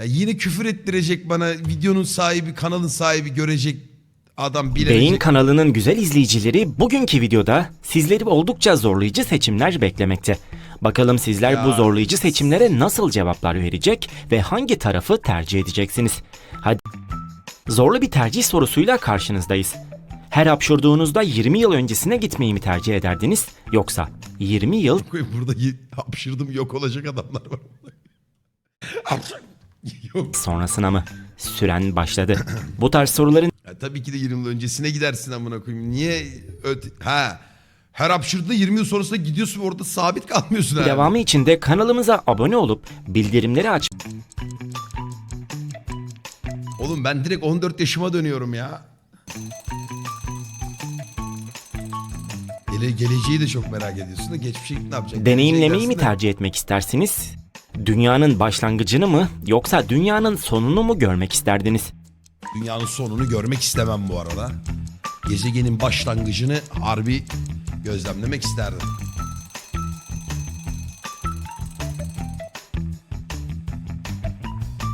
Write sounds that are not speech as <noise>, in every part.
Ya yine küfür ettirecek bana videonun sahibi, kanalın sahibi görecek adam bilecek. Beyin kanalının güzel izleyicileri bugünkü videoda sizleri oldukça zorlayıcı seçimler beklemekte. Bakalım sizler Ya. bu zorlayıcı seçimlere nasıl cevaplar verecek ve hangi tarafı tercih edeceksiniz? Hadi. Zorlu bir tercih sorusuyla karşınızdayız. Her hapşurduğunuzda 20 yıl öncesine gitmeyi mi tercih ederdiniz yoksa 20 yıl Koy, Burada y- hapşırdım yok olacak adamlar var. Yok. sonrasına mı? Süren başladı. Bu tarz soruların Ya tabii ki de 20 yıl öncesine gidersin amına koyayım. Niye öte... Ha. Her hapşırdığında 20 yıl sonrasında gidiyorsun ve orada sabit kalmıyorsun abi. devamı için de kanalımıza abone olup bildirimleri aç Oğlum ben direkt 14 yaşıma dönüyorum ya. Gele, geleceği de çok merak ediyorsun da geçmişe ne yapacaksın? Deneyimlemeyi mi tercih etmek istersiniz? Dünyanın başlangıcını mı yoksa dünyanın sonunu mu görmek isterdiniz? Dünyanın sonunu görmek istemem bu arada. Gezegenin başlangıcını harbi gözlemlemek isterdim.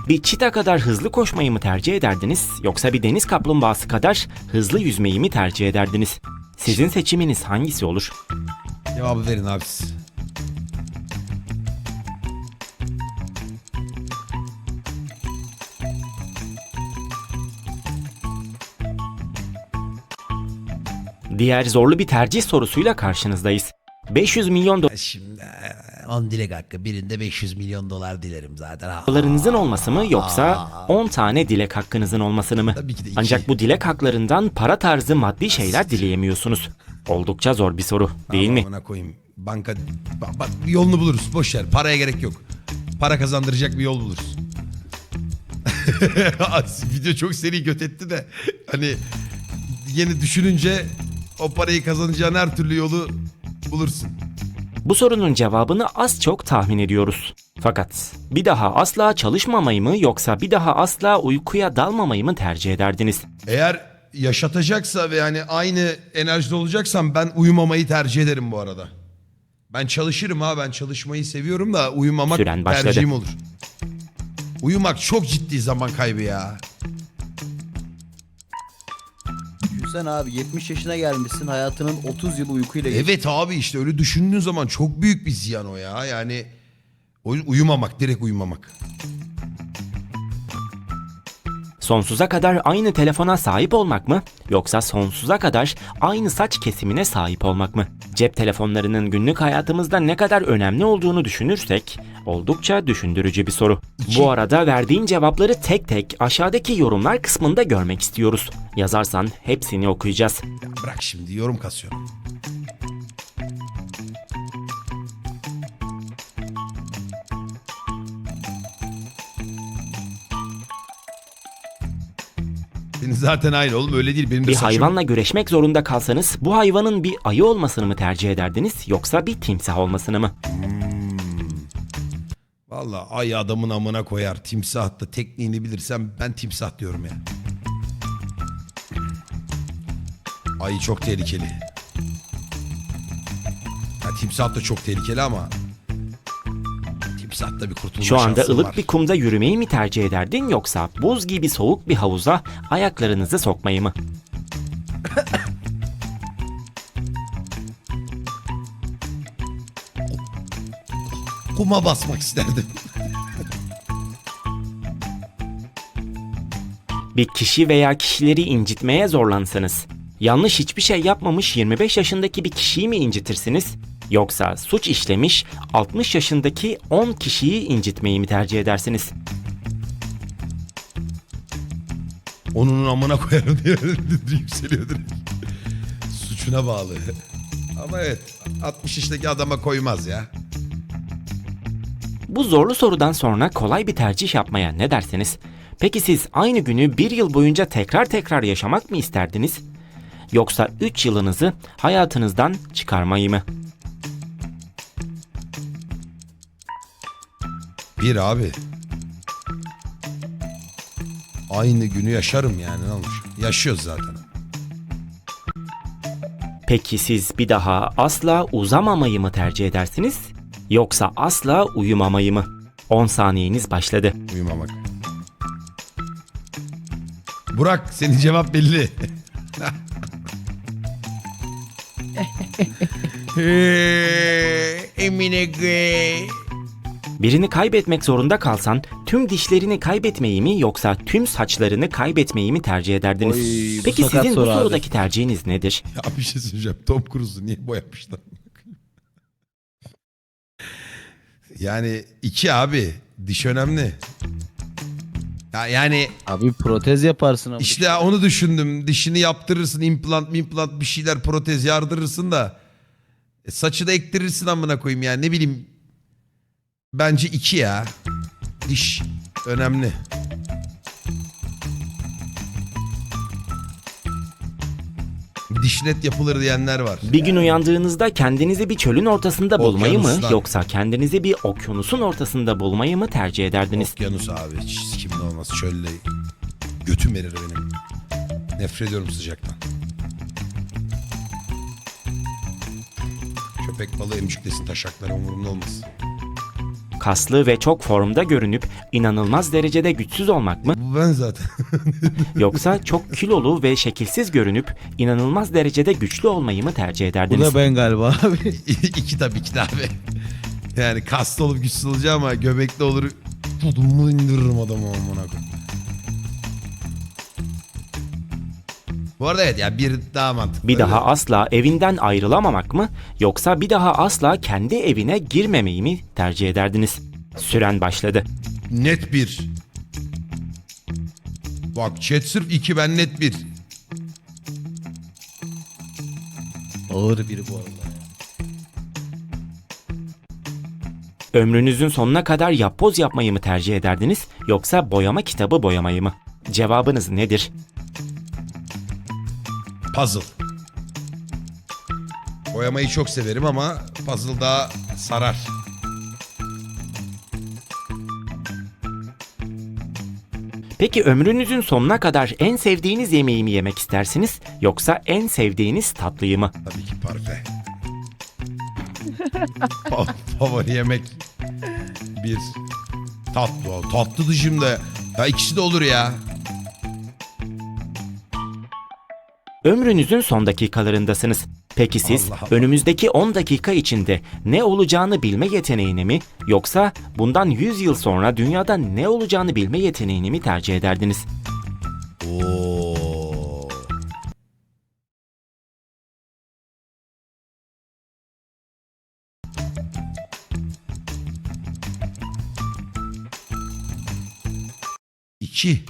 Bir çita kadar hızlı koşmayı mı tercih ederdiniz yoksa bir deniz kaplumbağası kadar hızlı yüzmeyi mi tercih ederdiniz? Sizin seçiminiz hangisi olur? Cevabı verin abi siz. Diğer zorlu bir tercih sorusuyla karşınızdayız. 500 milyon Şimdi 10 dilek hakkı birinde 500 milyon dolar dilerim zaten. Ha. dolarınızın olması mı yoksa 10 tane dilek hakkınızın olmasını mı? Tabii ki de iki. Ancak bu dilek haklarından para tarzı maddi şeyler dileyemiyorsunuz. Oldukça zor bir soru değil mi? Amına koyayım. Banka bak, bak, bir yolunu buluruz. Boş ver. Paraya gerek yok. Para kazandıracak bir yol buluruz. <laughs> Video çok seri göt etti de hani yeni düşününce o parayı kazanacağın her türlü yolu bulursun. Bu sorunun cevabını az çok tahmin ediyoruz. Fakat bir daha asla çalışmamayı mı yoksa bir daha asla uykuya dalmamayı mı tercih ederdiniz? Eğer yaşatacaksa ve yani aynı enerjide olacaksam ben uyumamayı tercih ederim bu arada. Ben çalışırım ha ben çalışmayı seviyorum da uyumamak Süren başladı. tercihim olur. Uyumak çok ciddi zaman kaybı ya. Düşünsene abi 70 yaşına gelmişsin hayatının 30 yılı uykuyla geçti. Evet abi işte öyle düşündüğün zaman çok büyük bir ziyan o ya. Yani uyumamak, direkt uyumamak. Sonsuza kadar aynı telefona sahip olmak mı yoksa sonsuza kadar aynı saç kesimine sahip olmak mı? Cep telefonlarının günlük hayatımızda ne kadar önemli olduğunu düşünürsek oldukça düşündürücü bir soru. Bu arada verdiğin cevapları tek tek aşağıdaki yorumlar kısmında görmek istiyoruz. Yazarsan hepsini okuyacağız. Ya bırak şimdi yorum kasıyorum. Senin zaten aynı oğlum öyle değil. Benim de Bir saçım- hayvanla güreşmek zorunda kalsanız bu hayvanın bir ayı olmasını mı tercih ederdiniz yoksa bir timsah olmasını mı? Valla ay adamın amına koyar. Timsah da tekniğini bilirsem ben timsah diyorum ya. Ay çok tehlikeli. Ya timsah da çok tehlikeli ama da bir kurtulma Şu anda şansın ılık var. bir kumda yürümeyi mi tercih ederdin yoksa buz gibi soğuk bir havuza ayaklarınızı sokmayı mı? <laughs> Kuma basmak isterdim. Bir kişi veya kişileri incitmeye zorlansanız, yanlış hiçbir şey yapmamış 25 yaşındaki bir kişiyi mi incitirsiniz? Yoksa suç işlemiş 60 yaşındaki 10 kişiyi incitmeyi mi tercih edersiniz? Onun amına koyarım diye <laughs> yükseliyor direkt. Suçuna bağlı. Ama evet 60 yaşındaki adama koymaz ya. Bu zorlu sorudan sonra kolay bir tercih yapmaya ne dersiniz? Peki siz aynı günü bir yıl boyunca tekrar tekrar yaşamak mı isterdiniz? Yoksa 3 yılınızı hayatınızdan çıkarmayı mı? Bir abi. Aynı günü yaşarım yani ne olmuş? Yaşıyoruz zaten. Peki siz bir daha asla uzamamayı mı tercih edersiniz? Yoksa asla uyumamayı mı? 10 saniyeniz başladı. Uyumamak. Burak senin cevap belli. <laughs> Emine Gray. Birini kaybetmek zorunda kalsan tüm dişlerini kaybetmeyi mi yoksa tüm saçlarını kaybetmeyi mi tercih ederdiniz? Oy, bu Peki sakat sizin bu soru abi. sorudaki tercihiniz nedir? <laughs> Ya bir şey söyleyeceğim. Tom Cruise'u niye boyamışlar? yani iki abi. Diş önemli. Ya yani Abi protez yaparsın ama. işte onu düşündüm. Dişini yaptırırsın. implant implant bir şeyler protez yardırırsın da. E, saçı da ektirirsin amına koyayım yani ne bileyim. Bence iki ya. Diş önemli. Diş net yapılır diyenler var. Bir gün uyandığınızda kendinizi bir çölün ortasında bulmayı mı Okyanuslar. yoksa kendinizi bir okyanusun ortasında bulmayı mı tercih ederdiniz? Okyanus abi hiç kimin olmaz çölle götüm verir benim. Nefret ediyorum sıcaktan. Köpek balığı emcüklesin taşakları umurumda olmaz. Kaslı ve çok formda görünüp inanılmaz derecede güçsüz olmak mı Bu ben zaten. <laughs> yoksa çok kilolu ve şekilsiz görünüp inanılmaz derecede güçlü olmayı mı tercih Bu ederdiniz? da ben galiba abi. <laughs> iki tabii de abi. Yani kaslı olup güçsüz olacağım ama göbekli olur. Tudumu indiririm adamı amına koyayım. Bu arada evet ya bir daha mantıklı. Bir daha asla evinden ayrılamamak mı yoksa bir daha asla kendi evine girmemeyi mi tercih ederdiniz? Süren başladı. Net bir. Bak chat sırf iki ben net bir. Ağır biri bu arada. Ömrünüzün sonuna kadar yapboz yapmayı mı tercih ederdiniz yoksa boyama kitabı boyamayı mı? Cevabınız nedir? Puzzle. Boyamayı çok severim ama puzzle daha sarar. Peki ömrünüzün sonuna kadar en sevdiğiniz yemeği mi yemek istersiniz yoksa en sevdiğiniz tatlıyı mı? Tabii ki parfe. Fa- Favori yemek. Bir. Tatlı. Tatlı dışımda. Ya ikisi de olur ya. Ömrünüzün son dakikalarındasınız. Peki siz Allah Allah. önümüzdeki 10 dakika içinde ne olacağını bilme yeteneğini mi yoksa bundan 100 yıl sonra dünyada ne olacağını bilme yeteneğini mi tercih ederdiniz? Oo. İki.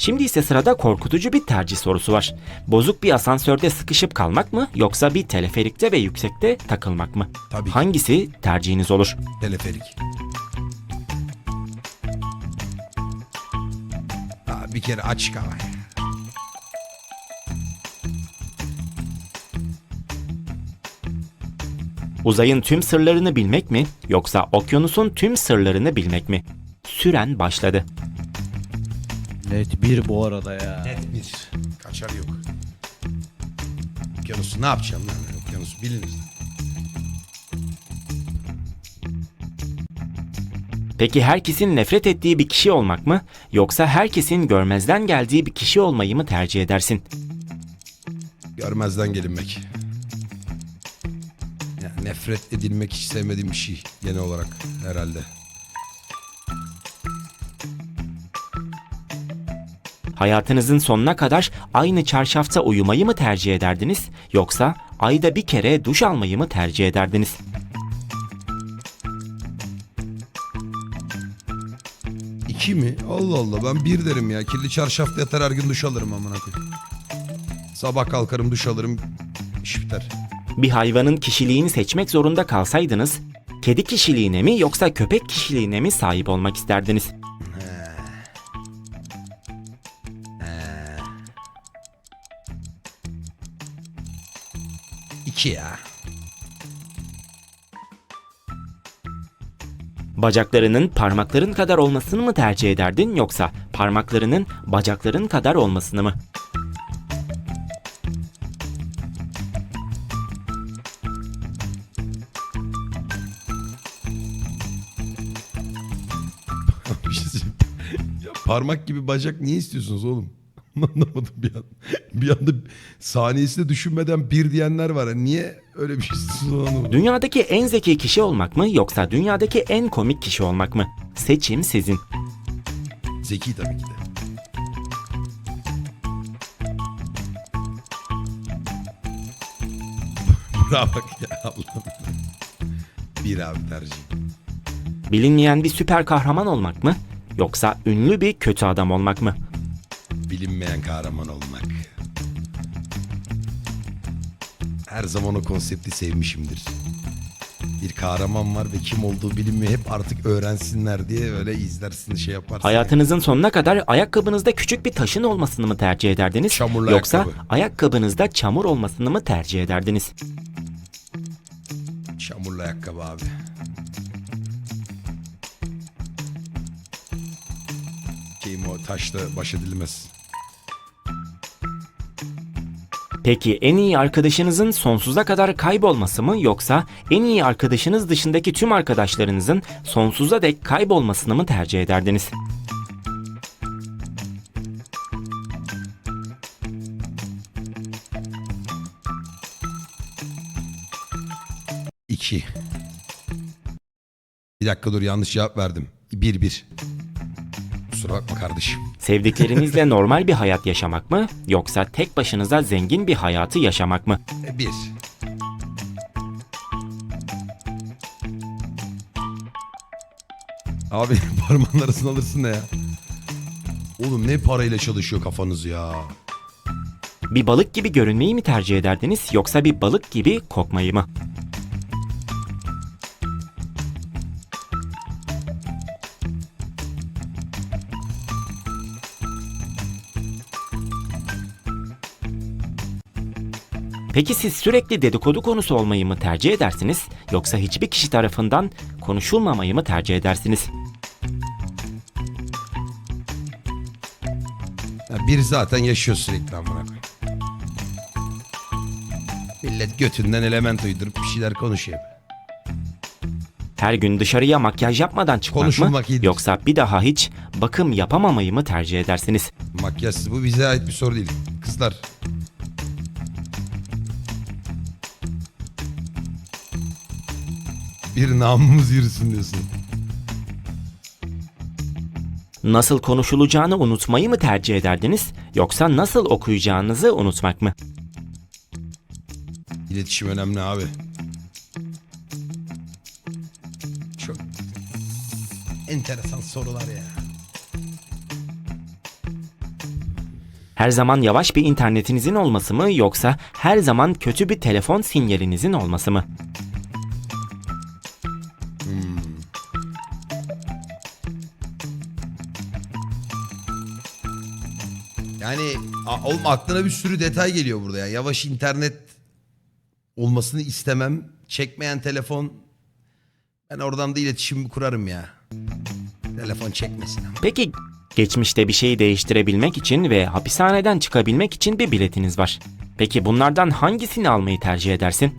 Şimdi ise sırada korkutucu bir tercih sorusu var. Bozuk bir asansörde sıkışıp kalmak mı yoksa bir teleferikte ve yüksekte takılmak mı? Tabii. Hangisi tercihiniz olur? Teleferik. Aa, bir kere açık hava. Uzayın tüm sırlarını bilmek mi yoksa okyanusun tüm sırlarını bilmek mi? Süren başladı. Net bir bu arada ya. Net bir. Kaçar yok. Okyanusu ne yapacağım lan? Okyanus bilinir. Peki herkesin nefret ettiği bir kişi olmak mı yoksa herkesin görmezden geldiği bir kişi olmayı mı tercih edersin? Görmezden gelinmek. Yani nefret edilmek hiç sevmediğim bir şey genel olarak herhalde. Hayatınızın sonuna kadar aynı çarşafta uyumayı mı tercih ederdiniz yoksa ayda bir kere duş almayı mı tercih ederdiniz? İki mi? Allah Allah ben bir derim ya. Kirli çarşafta yatar her gün duş alırım amına koyayım. Sabah kalkarım duş alırım. İş biter. Bir hayvanın kişiliğini seçmek zorunda kalsaydınız, kedi kişiliğine mi yoksa köpek kişiliğine mi sahip olmak isterdiniz? ki? Bacaklarının parmakların kadar olmasını mı tercih ederdin yoksa parmaklarının bacakların kadar olmasını mı? <laughs> Şey parmak gibi bacak niye istiyorsunuz oğlum? Anlamadım bir an. Bir anda saniyesinde düşünmeden bir diyenler var. Niye öyle bir şey anlamadım. Dünyadaki en zeki kişi olmak mı yoksa dünyadaki en komik kişi olmak mı? Seçim sizin. Zeki tabii ki de. Bravo bak ya Allah'ım. Bir abi tercih. Bilinmeyen bir süper kahraman olmak mı yoksa ünlü bir kötü adam olmak mı? Bilinmeyen kahraman olmak. Her zaman o konsepti sevmişimdir. Bir kahraman var ve kim olduğu bilinmiyor. Hep artık öğrensinler diye öyle izlersin şey yaparsın. Hayatınızın sonuna kadar ayakkabınızda küçük bir taşın olmasını mı tercih ederdiniz? Çamurlu yoksa ayakkabı. ayakkabınızda çamur olmasını mı tercih ederdiniz? Çamurlu ayakkabı abi. Kim o taşla baş edilmez. Peki en iyi arkadaşınızın sonsuza kadar kaybolması mı yoksa en iyi arkadaşınız dışındaki tüm arkadaşlarınızın sonsuza dek kaybolmasını mı tercih ederdiniz? İki. Bir dakika dur yanlış cevap verdim. Bir bir. Kusura bakma kardeşim. Sevdiklerinizle normal bir hayat yaşamak mı yoksa tek başınıza zengin bir hayatı yaşamak mı? Bir. Abi <laughs> parmağın arasını alırsın ne ya? Oğlum ne parayla çalışıyor kafanız ya? Bir balık gibi görünmeyi mi tercih ederdiniz yoksa bir balık gibi kokmayı mı? Peki siz sürekli dedikodu konusu olmayı mı tercih edersiniz yoksa hiçbir kişi tarafından konuşulmamayı mı tercih edersiniz? Ya bir zaten yaşıyor sürekli amına koyayım. Millet götünden element uydurup bir şeyler konuşuyor. Her gün dışarıya makyaj yapmadan çıkmak Konuşulmak mı iyidir. yoksa bir daha hiç bakım yapamamayı mı tercih edersiniz? Makyajsız bu bize ait bir soru değil. Kızlar. Bir namımız yürüsün diyorsun. Nasıl konuşulacağını unutmayı mı tercih ederdiniz yoksa nasıl okuyacağınızı unutmak mı? İletişim önemli abi. Çok enteresan sorular ya. Her zaman yavaş bir internetinizin olması mı yoksa her zaman kötü bir telefon sinyalinizin olması mı? Yani a- oğlum aklına bir sürü detay geliyor burada ya. Yavaş internet olmasını istemem. Çekmeyen telefon. Ben oradan da iletişim kurarım ya. Telefon çekmesin ama. Peki geçmişte bir şeyi değiştirebilmek için ve hapishaneden çıkabilmek için bir biletiniz var. Peki bunlardan hangisini almayı tercih edersin?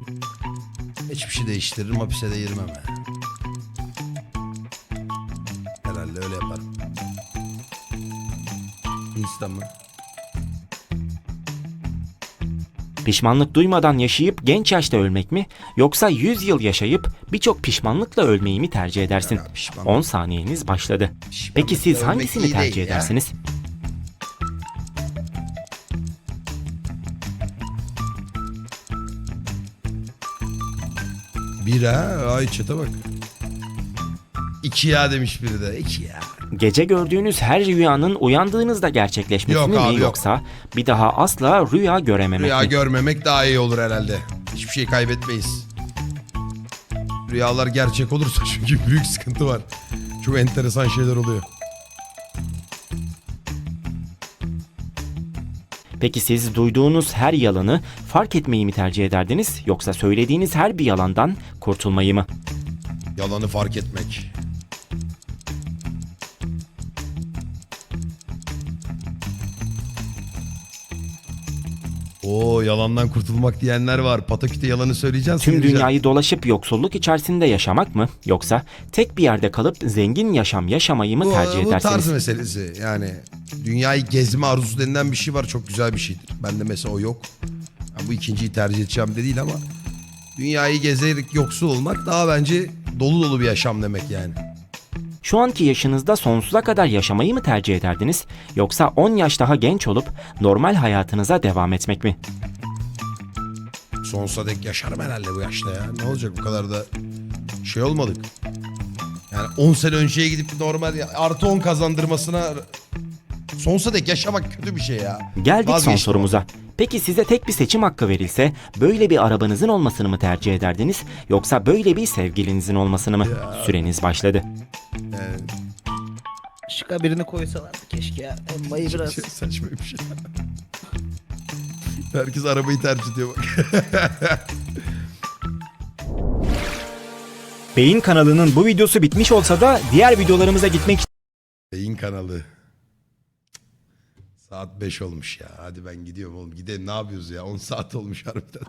Hiçbir şey değiştiririm hapise de girmem ya. Herhalde öyle yaparım. Mı? Pişmanlık duymadan yaşayıp genç yaşta ölmek mi yoksa 100 yıl yaşayıp birçok pişmanlıkla ölmeyi mi tercih edersin? Ya, pişmanlık- 10 saniyeniz başladı. Peki siz hangisini tercih edersiniz? Bir ha. Ay çete bak. İki ya demiş biri de. İki ya. Gece gördüğünüz her rüyanın uyandığınızda gerçekleşmesi Yok mi abi, yok. yoksa bir daha asla rüya görememek Rüya mi? görmemek daha iyi olur herhalde. Hiçbir şey kaybetmeyiz. Rüyalar gerçek olursa <laughs> çünkü büyük sıkıntı var. Çok enteresan şeyler oluyor. Peki siz duyduğunuz her yalanı fark etmeyi mi tercih ederdiniz yoksa söylediğiniz her bir yalandan kurtulmayı mı? Yalanı fark etmek. Oo yalandan kurtulmak diyenler var. Pataküte yalanı söyleyeceksin. Tüm söyleyeceksin. dünyayı dolaşıp yoksulluk içerisinde yaşamak mı? Yoksa tek bir yerde kalıp zengin yaşam yaşamayı mı bu, tercih bu edersiniz? tarz meselesi. Yani dünyayı gezme arzusu denilen bir şey var. Çok güzel bir şeydir. Bende mesela o yok. Ben bu ikinciyi tercih edeceğim de değil ama dünyayı gezerek yoksul olmak daha bence dolu dolu bir yaşam demek yani. Şu anki yaşınızda sonsuza kadar yaşamayı mı tercih ederdiniz? Yoksa 10 yaş daha genç olup normal hayatınıza devam etmek mi? Sonsuza dek yaşarım herhalde bu yaşta ya. Ne olacak bu kadar da şey olmadık. Yani 10 sene önceye gidip normal ya- artı 10 kazandırmasına sonsuza dek yaşamak kötü bir şey ya. Geldik son Vazgeçtim. sorumuza. Peki size tek bir seçim hakkı verilse böyle bir arabanızın olmasını mı tercih ederdiniz yoksa böyle bir sevgilinizin olmasını mı? Süreniz başladı. Şıka birini koysalardı keşke ya. Emmayı biraz. Çok saçma bir şey. <laughs> Herkes arabayı tercih ediyor bak. <laughs> Beyin kanalının bu videosu bitmiş olsa da diğer videolarımıza gitmek Beyin kanalı. Saat 5 olmuş ya. Hadi ben gidiyorum oğlum. Gidelim ne yapıyoruz ya? 10 saat olmuş harbiden.